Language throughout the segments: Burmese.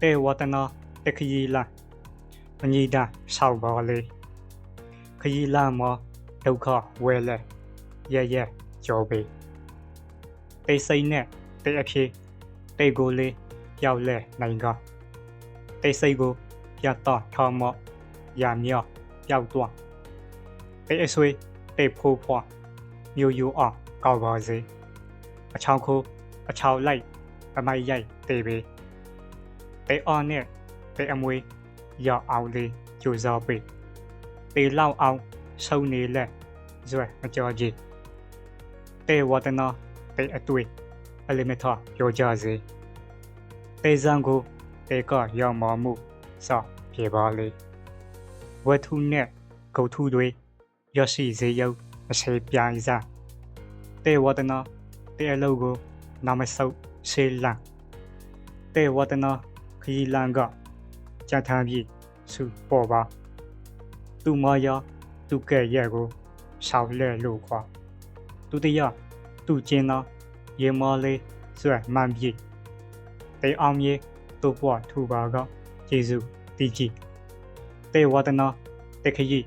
တဲ့ဝတနာတခရီလာမညီတာဆောက်ပါလေခရီလာမဒုက္ခဝဲလဲရရကြောပေတေစိတ်နဲ့တေအဖြစ်တေကိုလေးရောက်လဲနိုင်ကတေစိတ်ကိုပြတ်တော့ထောင်းမော့ရမြော့ပြောက်တော့တေအဆွေတေဖိုးဖွားမျိုးယူအောင်ကောက်ပါစေအချောင်းခိုးအချောင်းလိုက်အမိုက်ရိုက်တေပေ တေအော်နဲ့တေအမွေရောက်အောင်လေးကြိုးစားပေတေလောက်အောင်ဆုံနေလက်ဇွဲမကြောကြီးတေဝတနာတေအတွေ့အလီမီတာပြောကြစေတေဇန်ကိုတေကရောက်မမှုစောပြေပါလေဝတ်ထုနဲ့ဂုတ်ထုတွေရရှိစေရုပ်အစေပြိုင်စားတေဝတနာတေအလုပ်ကိုနာမဆုပ်ရှေးလန့်တေဝတနာ ခရီလန်ကကြံထမ်းပြီးစုပေါ်ပါသူမယာသူကဲ့ရဲ့ကိုရှောက်လဲလို့ခွာသူတရသူကျင်းသောရေမောလေးဆွဲမှန်ပြီတေအောင်မြေသူ့ဘဝထူပါကကျေးဇူးတီးကြည့်တေဝတနာတေခရီ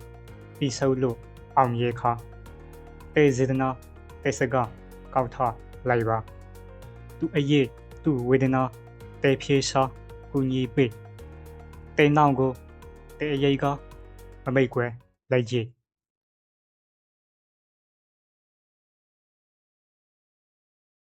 ပြီးဆုံးလို့အောင်မြေခါတေဇေဒနာတေစကကောက်ထလိုက်ပါသူအရေးသူဝေဒနာတေဖြေရှာ ကူညီပေးတေနောင်ကိုတေအရေးကမမိတ်ကွယ်လိုက်ကြည့်